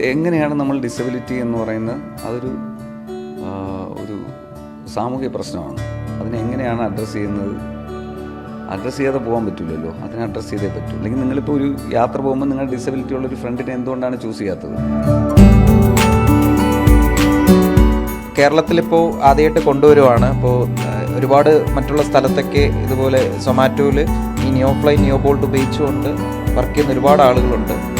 എങ്ങനെയാണ് നമ്മൾ ഡിസബിലിറ്റി എന്ന് പറയുന്നത്? അതൊരു ഒരു സാമൂഹ്യ പ്രശ്നമാണ്. അതിനെ എങ്ങനെയാണ് അഡ്രസ്സ് ചെയ്യുന്നത്? അഡ്രസ്സ് ചെയ്യാതെ പോകാൻ പറ്റില്ലല്ലോ അതിനെ അഡ്രസ്സ് ചെയ്തേ പറ്റൂ. അല്ലെങ്കിൽ നിങ്ങളിപ്പോൾ ഒരു യാത്ര പോകുമ്പോൾ നിങ്ങളുടെ ഡിസബിലിറ്റി ഉള്ള ഒരു ഫ്രണ്ടിനെ എന്തുകൊണ്ടാണ് ചൂസ് ചെയ്യാത്തത്? കേരളത്തിലിപ്പോൾ ആദ്യമായിട്ട് കൊണ്ടുവരുവാണ്. ഇപ്പോൾ ഒരുപാട് മറ്റുള്ള സ്ഥലത്തൊക്കെ ഇതുപോലെ സൊമാറ്റോയിൽ ഈ ന്യൂ ഫ്ലൈ ന്യൂ ബോൾട്ട് ഉപയോഗിച്ചുകൊണ്ട് വർക്ക് ചെയ്യുന്ന ഒരുപാട് ആളുകളുണ്ട്.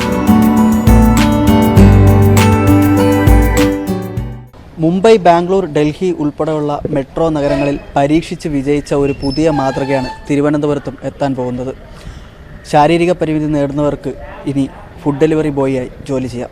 മുംബൈ ബാംഗ്ലൂർ ഡൽഹി ഉൾപ്പെടെയുള്ള മെട്രോ നഗരങ്ങളിൽ പരീക്ഷിച്ച് വിജയിച്ച ഒരു പുതിയ മാതൃകയാണ് തിരുവനന്തപുരത്തും എത്താൻ പോകുന്നത്. ശാരീരിക പരിമിതി നേടുന്നവർക്ക് ഇനി ഫുഡ് ഡെലിവറി ബോയിയായി ജോലി ചെയ്യാം.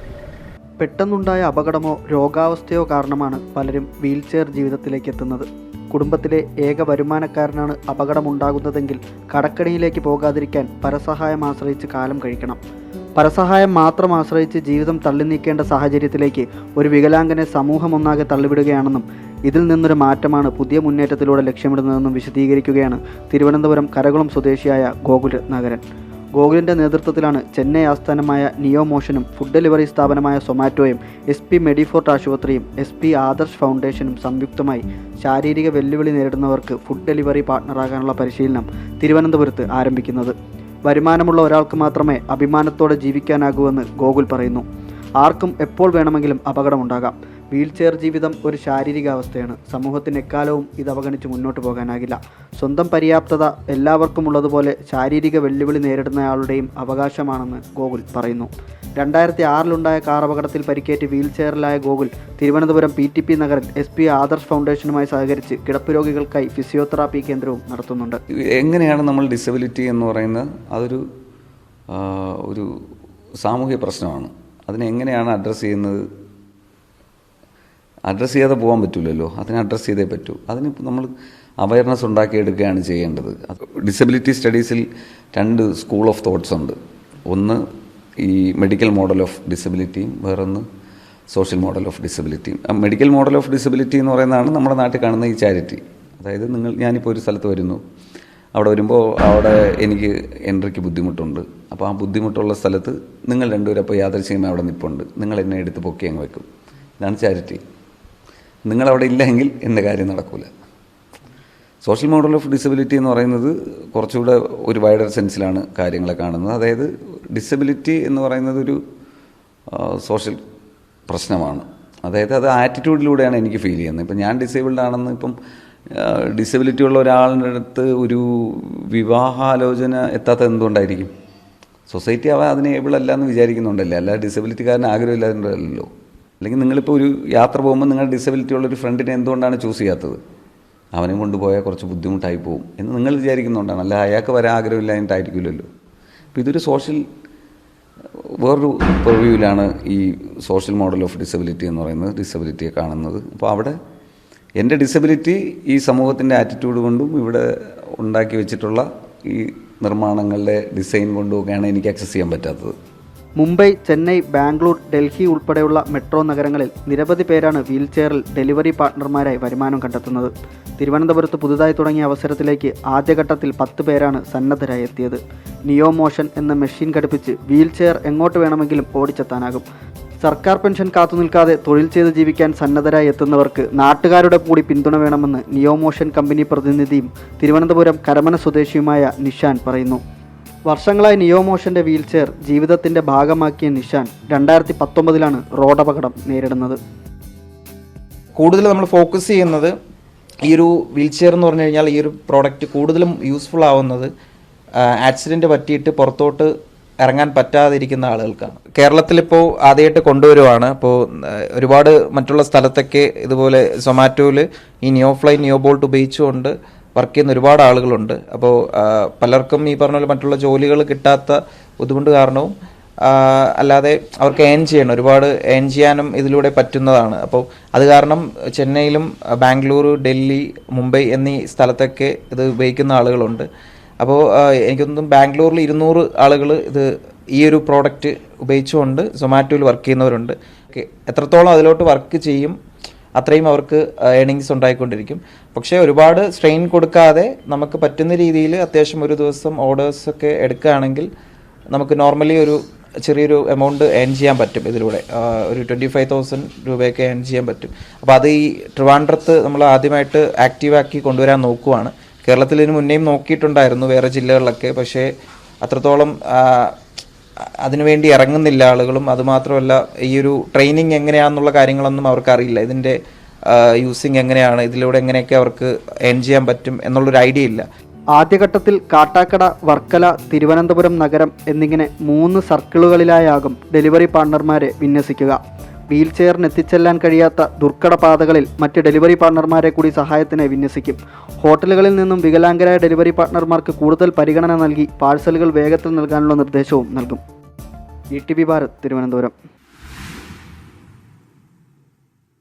പെട്ടെന്നുണ്ടായ അപകടമോ രോഗാവസ്ഥയോ കാരണമാണ് പലരും വീൽചെയർ ജീവിതത്തിലേക്ക് എത്തുന്നത്. കുടുംബത്തിലെ ഏക വരുമാനക്കാരനാണ് അപകടമുണ്ടാകുന്നതെങ്കിൽ കടക്കണിയിലേക്ക് പോകാതിരിക്കാൻ പരസഹായം ആശ്രയിച്ച് കാലം കഴിക്കണം. പരസഹായം മാത്രം ആശ്രയിച്ച് ജീവിതം തള്ളി നീക്കേണ്ട സാഹചര്യത്തിലേക്ക് ഒരു വികലാംഗനെ സമൂഹം ഒന്നാകെ തള്ളിവിടുകയാണെന്നും ഇതിൽ നിന്നൊരു മാറ്റമാണ് പുതിയ മുന്നേറ്റത്തിലൂടെ ലക്ഷ്യമിടുന്നതെന്നും വിശദീകരിക്കുകയാണ് തിരുവനന്തപുരം കരകുളം സ്വദേശിയായ ഗോകുൽ നഗരൻ. ഗോകുലിന്റെ നേതൃത്വത്തിലാണ് ചെന്നൈ ആസ്ഥാനമായ നിയോ മോഷനും ഫുഡ് ഡെലിവറി സ്ഥാപനമായ സൊമാറ്റോയും എസ് പി മെഡിഫോർട്ട് ആശുപത്രിയും എസ് പി ആദർശ് ഫൗണ്ടേഷനും സംയുക്തമായി ശാരീരിക വെല്ലുവിളി നേരിടുന്നവർക്ക് ഫുഡ് ഡെലിവറി പാർട്ണറാകാനുള്ള പരിശീലനം തിരുവനന്തപുരത്ത് ആരംഭിക്കുന്നത്. വരുമാനമുള്ള ഒരാൾക്ക് മാത്രമേ അഭിമാനത്തോടെ ജീവിക്കാനാകൂവെന്ന് ഗോകുൽ പറയുന്നു. ആർക്കും എപ്പോൾ വേണമെങ്കിലും അപകടമുണ്ടാകാം. വീൽചെയർ ജീവിതം ഒരു ശാരീരികാവസ്ഥയാണ്. സമൂഹത്തിന് എക്കാലവും ഇത് അവഗണിച്ച് മുന്നോട്ട് പോകാനാകില്ല. സ്വന്തം പര്യാപ്തത എല്ലാവർക്കും ഉള്ളതുപോലെ ശാരീരിക വെല്ലുവിളി നേരിടുന്നയാളുടെയും അവകാശമാണെന്ന് ഗോകുൽ പറയുന്നു. രണ്ടായിരത്തി ആറിലുണ്ടായ കാർ അപകടത്തിൽ പരിക്കേറ്റ് വീൽചെയറിലായ Gokul Thiruvananthapuram P T P നഗറിൽ എസ് പി ആദർശ് ഫൗണ്ടേഷനുമായി സഹകരിച്ച് കിടപ്പ് രോഗികൾക്കായി ഫിസിയോതെറാപ്പി കേന്ദ്രവും നടത്തുന്നുണ്ട്. എങ്ങനെയാണ് നമ്മൾ ഡിസബിലിറ്റി എന്ന് പറയുന്നത്? അതൊരു ഒരു സാമൂഹ്യ പ്രശ്നമാണ്. അതിനെ എങ്ങനെയാണ് അഡ്രസ്സ് ചെയ്യുന്നത്? അഡ്രസ്സ് ചെയ്യാതെ പോകാൻ പറ്റില്ലല്ലോ അതിനെ അഡ്രസ്സ് ചെയ്തേ പറ്റൂ. അതിന് നമ്മൾ അവയർനെസ് ഉണ്ടാക്കിയെടുക്കുകയാണ് ചെയ്യേണ്ടത്. ഡിസബിലിറ്റി സ്റ്റഡീസിൽ രണ്ട് സ്കൂൾ ഓഫ് തോട്ട്സ് ഉണ്ട്. ഒന്ന് ഈ മെഡിക്കൽ മോഡൽ ഓഫ് ഡിസബിലിറ്റിയും വേറൊന്ന് സോഷ്യൽ മോഡൽ ഓഫ് ഡിസബിലിറ്റിയും മെഡിക്കൽ മോഡൽ ഓഫ് ഡിസബിലിറ്റി എന്ന് പറയുന്നതാണ് നമ്മുടെ നാട്ടിൽ കാണുന്ന ഈ ചാരിറ്റി അതായത് നിങ്ങൾ ഞാനിപ്പോൾ ഒരു സ്ഥലത്ത് വരുന്നു. അവിടെ വരുമ്പോൾ അവിടെ എനിക്ക് എൻട്രിക്ക് ബുദ്ധിമുട്ടുണ്ട്. അപ്പോൾ ആ ബുദ്ധിമുട്ടുള്ള സ്ഥലത്ത് നിങ്ങൾ രണ്ടുപേരും അപ്പോൾ യാദൃശ്ചികമായി അവിടെ നിൽപ്പുണ്ട് നിങ്ങൾ എന്നെ എടുത്ത് പൊക്കി അങ്ങ് വെക്കും. ഇതാണ് ചാരിറ്റി നിങ്ങളവിടെ ഇല്ലെങ്കിൽ എന്ന കാര്യം നടക്കില്ല സോഷ്യൽ മോഡൽ ഓഫ് ഡിസബിലിറ്റി എന്ന് പറയുന്നത് കുറച്ചുകൂടെ ഒരു വൈഡർ സെൻസിലാണ് കാര്യങ്ങളെ കാണുന്നത്. അതായത് ഡിസബിലിറ്റി എന്ന് പറയുന്നത് ഒരു സോഷ്യൽ പ്രശ്നമാണ്. അതായത് അത് ആറ്റിറ്റ്യൂഡിലൂടെയാണ് എനിക്ക് ഫീൽ ചെയ്യുന്നത്. ഇപ്പം ഞാൻ ഡിസേബിൾഡ് ആണെന്ന് ഇപ്പം ഡിസബിലിറ്റി ഉള്ള ഒരാളുടെ അടുത്ത് ഒരു വിവാഹാലോചന എത്താത്തത് എന്തുകൊണ്ടായിരിക്കും? സൊസൈറ്റി അവ അതിനെ ഏബിൾ അല്ല എന്ന് വിചാരിക്കുന്നുണ്ടല്ലേ? അല്ല ഡിസബിലിറ്റിക്കാരന് ആഗ്രഹമില്ലാതുണ്ടല്ലോ അല്ലെങ്കിൽ നിങ്ങളിപ്പോൾ ഒരു യാത്ര പോകുമ്പോൾ നിങ്ങൾ ഡിസബിലിറ്റി ഉള്ള ഒരു ഫ്രണ്ടിനെ എന്തുകൊണ്ടാണ് ചൂസ് ചെയ്യാത്തത്? അവനെ കൊണ്ടുപോയാൽ കുറച്ച് ബുദ്ധിമുട്ടായി പോകും എന്ന് നിങ്ങൾ വിചാരിക്കുന്നതുകൊണ്ടാണ് അല്ല അയാൾക്ക് വരാൻ ആഗ്രഹമില്ലായിട്ടായിരിക്കില്ലല്ലോ അപ്പോൾ ഇതൊരു സോഷ്യൽ വേറൊരു പ്രിവ്യൂവിലാണ് ഈ സോഷ്യൽ മോഡൽ ഓഫ് ഡിസബിലിറ്റി എന്ന് പറയുന്നത് ഡിസബിലിറ്റിയെ കാണുന്നത്. അപ്പോൾ അവിടെ എന്റെ ഡിസബിലിറ്റി ഈ സമൂഹത്തിന്റെ ആറ്റിറ്റ്യൂഡ് കൊണ്ടും ഇവിടെ ഉണ്ടാക്കി വെച്ചിട്ടുള്ള ഈ നിർമ്മാണങ്ങളുടെ ഡിസൈൻ കൊണ്ടുമൊക്കെയാണ് എനിക്ക് ആക്സസ് ചെയ്യാൻ പറ്റാത്തത്. മുംബൈ ചെന്നൈ ബാംഗ്ലൂർ ഡൽഹി ഉൾപ്പെടെയുള്ള മെട്രോ നഗരങ്ങളിൽ നിരവധി പേരാണ് വീൽചെയറിൽ ഡെലിവറി പാർട്ട്ണർമാരായി വരുമാനം കണ്ടെത്തുന്നത്. തിരുവനന്തപുരത്ത് പുതുതായി തുടങ്ങിയ അവസരത്തിലേക്ക് ആദ്യഘട്ടത്തിൽ പത്ത് പേരാണ് സന്നദ്ധരായി എത്തിയത്. നിയോ മോഷൻ എന്ന മെഷീൻ ഘടിപ്പിച്ച് വീൽചെയർ എങ്ങോട്ട് വേണമെങ്കിലും ഓടിച്ചെത്താനാകും. സർക്കാർ പെൻഷൻ കാത്തുനിൽക്കാതെ തൊഴിൽ ചെയ്ത് ജീവിക്കാൻ സന്നദ്ധരായി എത്തുന്നവർക്ക് നാട്ടുകാരുടെ കൂടി പിന്തുണ വേണമെന്ന് നിയോ മോഷൻ കമ്പനി പ്രതിനിധിയും തിരുവനന്തപുരം കരമന സ്വദേശിയുമായ നിഷാൻ പറയുന്നു. വർഷങ്ങളായി നിയോമോഷന്റെ വീൽചെയർ ജീവിതത്തിന്റെ ഭാഗമാക്കിയ നിഷാൻ രണ്ടായിരത്തി പത്തൊമ്പതിലാണ് റോഡപകടം നേരിടുന്നത്. കൂടുതൽ നമ്മൾ ഫോക്കസ് ചെയ്യുന്നത് ഈ ഒരു വീൽ ചെയർ എന്ന് പറഞ്ഞു കഴിഞ്ഞാൽ ഈ ഒരു പ്രോഡക്റ്റ് കൂടുതലും യൂസ്ഫുൾ ആവുന്നത് ആക്സിഡന്റ് പറ്റിയിട്ട് പുറത്തോട്ട് ഇറങ്ങാൻ പറ്റാതിരിക്കുന്ന ആളുകൾക്കാണ്. കേരളത്തിലിപ്പോൾ ആദ്യമായിട്ട് കൊണ്ടുവരുവാണ്. അപ്പോൾ ഒരുപാട് മറ്റുള്ള സ്ഥലത്തൊക്കെ ഇതുപോലെ സൊമാറ്റോയിൽ ഈ നിയോ ഫ്ലൈ നിയോ ബോൾട്ട് ഉപയോഗിച്ചുകൊണ്ട് വർക്ക് ചെയ്യുന്ന ഒരുപാട് ആളുകളുണ്ട്. അപ്പോൾ പലർക്കും ഈ പറഞ്ഞ പോലെ മറ്റുള്ള ജോലികൾ കിട്ടാത്ത ബുദ്ധിമുട്ട് കാരണവും അല്ലാതെ അവർക്ക് ഏൺ ചെയ്യണം. ഒരുപാട് ഏൺ ചെയ്യാനും ഇതിലൂടെ പറ്റുന്നതാണ്. അപ്പോൾ അത് കാരണം ചെന്നൈയിലും ബാംഗ്ലൂർ ഡൽഹി മുംബൈ എന്നീ സ്ഥലത്തൊക്കെ ഇത് ഉപയോഗിക്കുന്ന ആളുകളുണ്ട്. അപ്പോൾ എനിക്കൊന്നും ബാംഗ്ലൂരിൽ ഇരുന്നൂറ് ആളുകൾ ഇത് ഈ ഒരു പ്രോഡക്റ്റ് ഉപയോഗിച്ചുകൊണ്ട് സൊമാറ്റോയിൽ വർക്ക് ചെയ്യുന്നവരുണ്ട്. എത്രത്തോളം അതിലോട്ട് വർക്ക് ചെയ്യും അത്രയും അവർക്ക് ഏണിങ്സ് ഉണ്ടായിക്കൊണ്ടിരിക്കും. പക്ഷേ ഒരുപാട് സ്ട്രെയിൻ കൊടുക്കാതെ നമുക്ക് പറ്റുന്ന രീതിയിൽ അത്യാവശ്യം ഒരു ദിവസം ഓർഡേഴ്സ് ഒക്കെ എടുക്കുകയാണെങ്കിൽ നമുക്ക് നോർമലി ഒരു ചെറിയൊരു എമൗണ്ട് ഏൺ ചെയ്യാൻ പറ്റും ഇതിലൂടെ. ഒരു ട്വന്റി ഫൈവ് തൗസൻഡ് രൂപയൊക്കെ ഏൺ ചെയ്യാൻ പറ്റും. അപ്പോൾ അത് ഈ ട്രിവാൻഡ്രത്ത് നമ്മൾ ആദ്യമായിട്ട് ആക്റ്റീവാക്കി കൊണ്ടുവരാൻ നോക്കുവാണ്. കേരളത്തിൽ ഇതിന് മുന്നേയും നോക്കിയിട്ടുണ്ടായിരുന്നു വേറെ ജില്ലകളിലൊക്കെ. പക്ഷേ അത്രത്തോളം അതിനുവേണ്ടി ഇറങ്ങുന്നില്ല ആളുകളും. അതുമാത്രമല്ല ഈ ഒരു ട്രെയിനിങ് എങ്ങനെയാണെന്നുള്ള കാര്യങ്ങളൊന്നും അവർക്കറിയില്ല ഇതിന്റെ യൂസിങ് എങ്ങനെയാണ് ഇതിലൂടെ എങ്ങനെയൊക്കെ അവർക്ക് ഏൺ ചെയ്യാൻ പറ്റും എന്നുള്ളൊരു ഐഡിയ ഇല്ല. ആദ്യഘട്ടത്തിൽ കാട്ടാക്കട വർക്കല തിരുവനന്തപുരം നഗരം എന്നിങ്ങനെ മൂന്ന് സർക്കിളുകളിലായാകും ഡെലിവറി പാർട്ണർമാരെ വിന്യസിക്കുക. വീൽ ചെയറിന് എത്തിച്ചെല്ലാൻ കഴിയാത്ത ദുർഘട പാതകളിൽ മറ്റ് ഡെലിവറി പാർട്ണർമാരെ കൂടി സഹായത്തിന് വിന്യസിക്കും. ഹോട്ടലുകളിൽ നിന്നും വികലാംഗരായ ഡെലിവറി പാർട്ണർമാർക്ക് കൂടുതൽ പരിഗണന നൽകി പാഴ്സലുകൾ വേഗത്തിൽ നൽകാനുള്ള നിർദ്ദേശവും നൽകും. E T V Bharat Thiruvananthapuram.